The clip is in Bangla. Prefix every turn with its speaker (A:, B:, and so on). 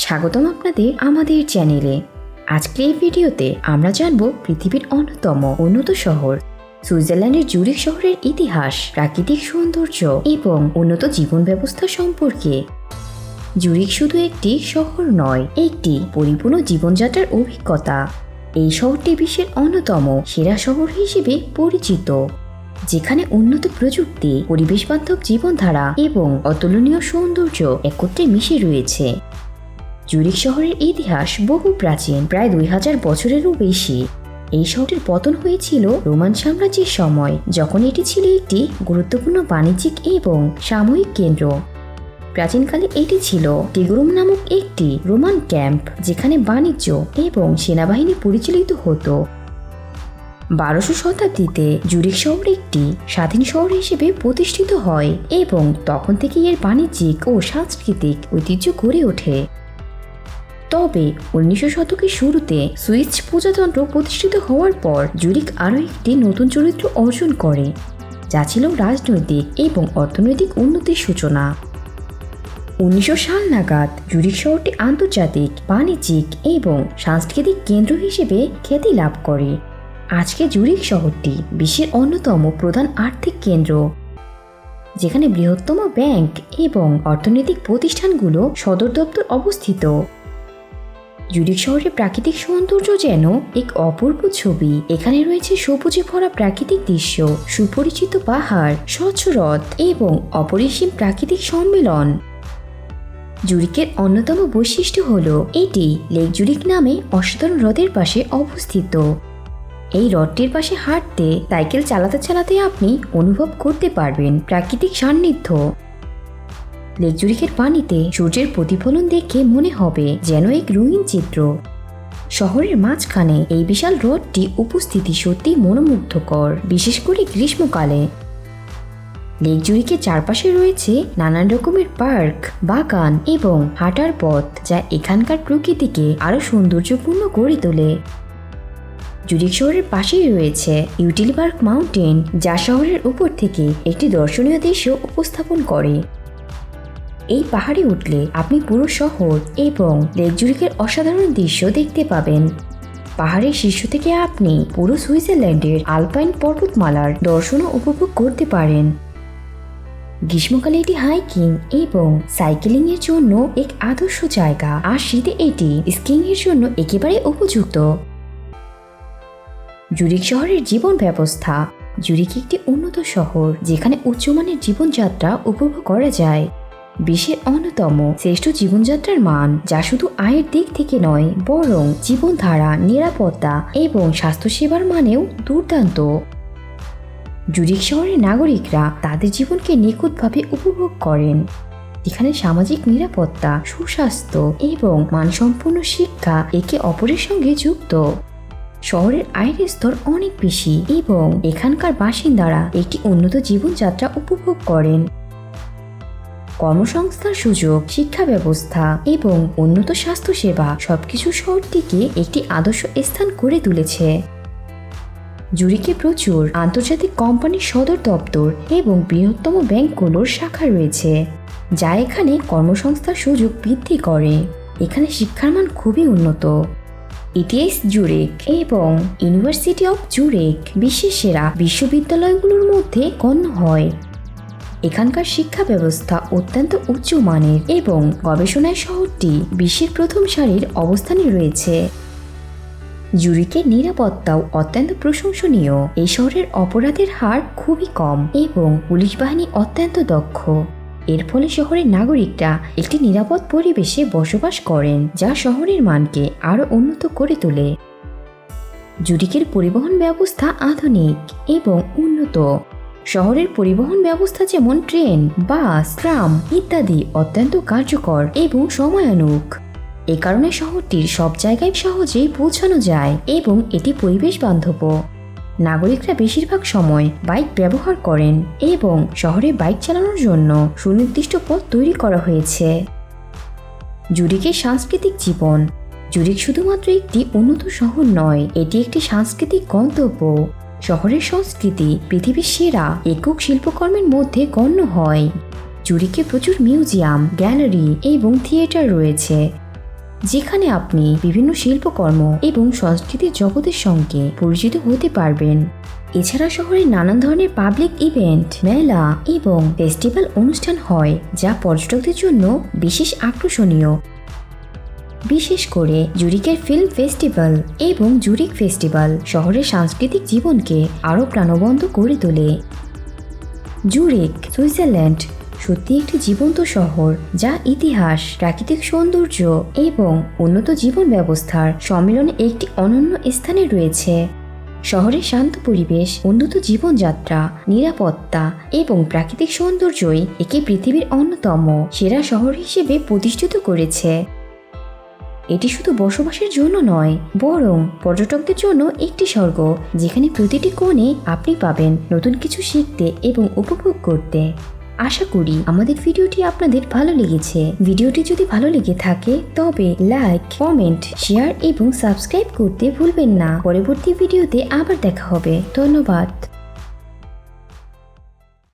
A: স্বাগতম আপনাদের আমাদের চ্যানেলে। আজকের এই ভিডিওতে আমরা জানব পৃথিবীর অন্যতম উন্নত শহর, সুইজারল্যান্ডের জুরিক শহরের ইতিহাস, প্রাকৃতিক সৌন্দর্য এবং উন্নত জীবন ব্যবস্থা সম্পর্কে। জুরিক শুধু একটি শহর নয়, একটি পরিপূর্ণ জীবনযাত্রার অভিজ্ঞতা। এই শহরটি বিশ্বের অন্যতম সেরা শহর হিসেবে পরিচিত, যেখানে উন্নত প্রযুক্তি পরিবেশ বান্ধব জীবনধারা এবং অতুলনীয় সৌন্দর্য একত্রে মিশে রয়েছে। জুরিক শহরের ইতিহাস বহু প্রাচীন, প্রায় দুই হাজার বছরেরও বেশি। এই শহরের পতন হয়েছিল রোমান সাম্রাজ্যের সময়, যখন এটি ছিল একটি গুরুত্বপূর্ণ বাণিজ্যিক এবং সাময়িক কেন্দ্র। প্রাচীনকালে এটি ছিল টিগুরুম নামক একটি রোমান ক্যাম্প, যেখানে বাণিজ্য এবং সেনাবাহিনী পরিচালিত হতো। বারোশো শতাব্দীতে জুরিক শহর একটি স্বাধীন শহর হিসেবে প্রতিষ্ঠিত হয় এবং তখন থেকে এর বাণিজ্যিক ও সাংস্কৃতিক ঐতিহ্য গড়ে ওঠে। তবে উনিশশো শতকের শুরুতে সুইচ প্রজাতন্ত্র প্রতিষ্ঠিত হওয়ার পর জুরিক আরও একটি নতুন চরিত্র অর্জন করে, যা ছিল রাজনৈতিক এবং অর্থনৈতিক উন্নতির সূচনা। উনিশশো সাল নাগাদ জুরিক শহরটি আন্তর্জাতিক, বাণিজ্যিক এবং সাংস্কৃতিক কেন্দ্র হিসেবে খ্যাতি লাভ করে। আজকে জুরিক শহরটি বিশ্বের অন্যতম প্রধান আর্থিক কেন্দ্র, যেখানে বৃহত্তম ব্যাংক এবং অর্থনৈতিক প্রতিষ্ঠানগুলো সদর দপ্তর অবস্থিত। জুরিক শহরের প্রাকৃতিক সৌন্দর্য যেন এক অপূর্ব ছবি। এখানে রয়েছে সবুজে ভরা প্রাকৃতিক দৃশ্য, সুপরিচিত পাহাড়, স্বচ্ছ হ্রদ এবং অপরিসীম প্রাকৃতিক সম্মেলন। জুরিকের অন্যতম বৈশিষ্ট্য হল, এটি লেক জুরিক নামে অসাধারণ হ্রদের পাশে অবস্থিত। এই হ্রদটির পাশে হাঁটতে, সাইকেল চালাতে চালাতে আপনি অনুভব করতে পারবেন প্রাকৃতিক সান্নিধ্য। লেক জুরিকের পানিতে সূর্যের প্রতিফলন দেখে মনে হবে যেন এক রঙিন চিত্র। শহরের মাঝখানে এই বিশাল হ্রদটি উপস্থিতি সত্যি মনোমুগ্ধকর, বিশেষ করে গ্রীষ্মকালে। লেক জুরিকের চারপাশে রয়েছে নানান রকমের পার্ক, বাগান এবং হাঁটার পথ যা এখানকার প্রকৃতিকে আরও সৌন্দর্যপূর্ণ করে তোলে। জুরিক শহরের পাশেই রয়েছে ইউটিলিবার্গ মাউন্টেন, যা শহরের উপর থেকে একটি দর্শনীয় দৃশ্য উপস্থাপন করে। এই পাহাড়ে উঠলে আপনি পুরো শহর এবং লেক জুরিকের অসাধারণ দৃশ্য দেখতে পাবেন। পাহাড়ের শীর্ষ থেকে আপনি পুরো সুইজারল্যান্ডের আলপাইন পর্বতমালার দর্শনও উপভোগ করতে পারেন। গ্রীষ্মকালে এটি হাইকিং এবং সাইকেলিং এর জন্য এক আদর্শ জায়গা। আর শীতে এটি স্কিং এর জন্য একেবারে উপযুক্ত। জুরিক শহরের জীবন ব্যবস্থা। জুরিক একটি উন্নত শহর যেখানে উচ্চমানের জীবনযাত্রা উপভোগ করা যায়। বিশ্বের অন্যতম শ্রেষ্ঠ জীবনযাত্রার মান, যা শুধু আয়ের দিক থেকে নয়, বরং জীবনধারা, নিরাপত্তা এবং স্বাস্থ্যসেবার মানেও দুর্দান্ত। জুরিক শহরের নাগরিকরা তাদের জীবনকে নিখুঁতভাবে উপভোগ করেন। এখানে সামাজিক নিরাপত্তা, সুস্বাস্থ্য এবং মানসম্পন্ন শিক্ষা একে অপরের সঙ্গে যুক্ত। শহরের আয়ের স্তর অনেক বেশি এবং এখানকার বাসিন্দারা একটি উন্নত জীবনযাত্রা উপভোগ করেন। কর্মসংস্থান সুযোগ, শিক্ষা ব্যবস্থা এবং উন্নত স্বাস্থ্যসেবা সবকিছু শহরটিকে একটি আদর্শ স্থান করে তুলেছে। জুরিকে প্রচুর আন্তর্জাতিক কোম্পানির সদর দপ্তর এবং বৃহত্তম ব্যাংকগুলোর শাখা রয়েছে, যা এখানে কর্মসংস্থার সুযোগ বৃদ্ধি করে। এখানে শিক্ষার মান খুবই উন্নত। ইটিএস জুরেক এবং ইউনিভার্সিটি অফ জুরেক বিশ্বের সেরা বিশ্ববিদ্যালয়গুলোর মধ্যে গণ্য হয়। এখানকার শিক্ষা ব্যবস্থা অত্যন্ত উচ্চ মানের এবং গবেষণায় শহরটি বিশ্বের প্রথম সারির অবস্থানে রয়েছে। জুরিকের নিরাপত্তাও অত্যন্ত প্রশংসনীয়। এই শহরের অপরাধের হার খুবই কম এবং পুলিশ বাহিনী অত্যন্ত দক্ষ। এর ফলে শহরের নাগরিকরা একটি নিরাপদ পরিবেশে বসবাস করেন, যা শহরের মানকে আরও উন্নত করে তোলে। জুরিকের পরিবহন ব্যবস্থা আধুনিক এবং উন্নত। শহরের পরিবহন ব্যবস্থা যেমন ট্রেন, বাস, ট্রাম ইত্যাদি অত্যন্ত কার্যকর এবং সময়ানুক। এ কারণে শহরটির সব জায়গায় সহজেই পৌঁছানো যায় এবং এটি পরিবেশ বান্ধব নাগরিকরা বেশিরভাগ সময় বাইক ব্যবহার করেন এবং শহরে বাইক চালানোর জন্য সুনির্দিষ্ট পথ তৈরি করা হয়েছে। জুরিকের সাংস্কৃতিক জীবন। জুরিক শুধুমাত্র একটি উন্নত শহর নয়, এটি একটি সাংস্কৃতিক গন্তব্য। শহরের সংস্কৃতি, পৃথিবীর সেরা, একক শিল্পকর্মের মধ্যে গণ্য হয়। জুরিকে প্রচুর মিউজিয়াম, গ্যালারি এবং থিয়েটার রয়েছে, যেখানে আপনি বিভিন্ন শিল্পকর্ম এবং সংস্কৃতির জগতের সঙ্গে পরিচিত হতে পারবেন। এছাড়া শহরে নানান ধরনের পাবলিক ইভেন্ট, মেলা এবং ফেস্টিভ্যাল অনুষ্ঠান হয়, যা পর্যটকদের জন্য বিশেষ আকর্ষণীয়। বিশেষ করে জুরিকের ফিল্ম ফেস্টিভ্যাল এবং জুরিক ফেস্টিভ্যাল শহরের সাংস্কৃতিক জীবনকে আরও প্রাণবন্ত করে তোলে। জুরিক সুইজারল্যান্ড সত্যি একটি জীবন্ত শহর যা ইতিহাস, প্রাকৃতিক সৌন্দর্য এবং উন্নত জীবন ব্যবস্থার সম্মিলনে একটি অনন্য স্থানে রয়েছে। শহরের শান্ত পরিবেশ, উন্নত জীবনযাত্রা, নিরাপত্তা এবং প্রাকৃতিক সৌন্দর্যই একে পৃথিবীর অন্যতম সেরা শহর হিসেবে প্রতিষ্ঠিত করেছে। এটি শুধু বসবাসের জন্য নয়, বরং পর্যটকদের জন্য একটি স্বর্গ, যেখানে প্রতিটি কোণে আপনি পাবেন নতুন কিছু শিখতে এবং উপভোগ করতে। আশা করি আমাদের ভিডিওটি আপনাদের ভালো লেগেছে। ভিডিওটি যদি ভালো লেগে থাকে, তবে লাইক, কমেন্ট, শেয়ার এবং সাবস্ক্রাইব করতে ভুলবেন না। পরবর্তী ভিডিওতে আবার দেখা হবে। ধন্যবাদ।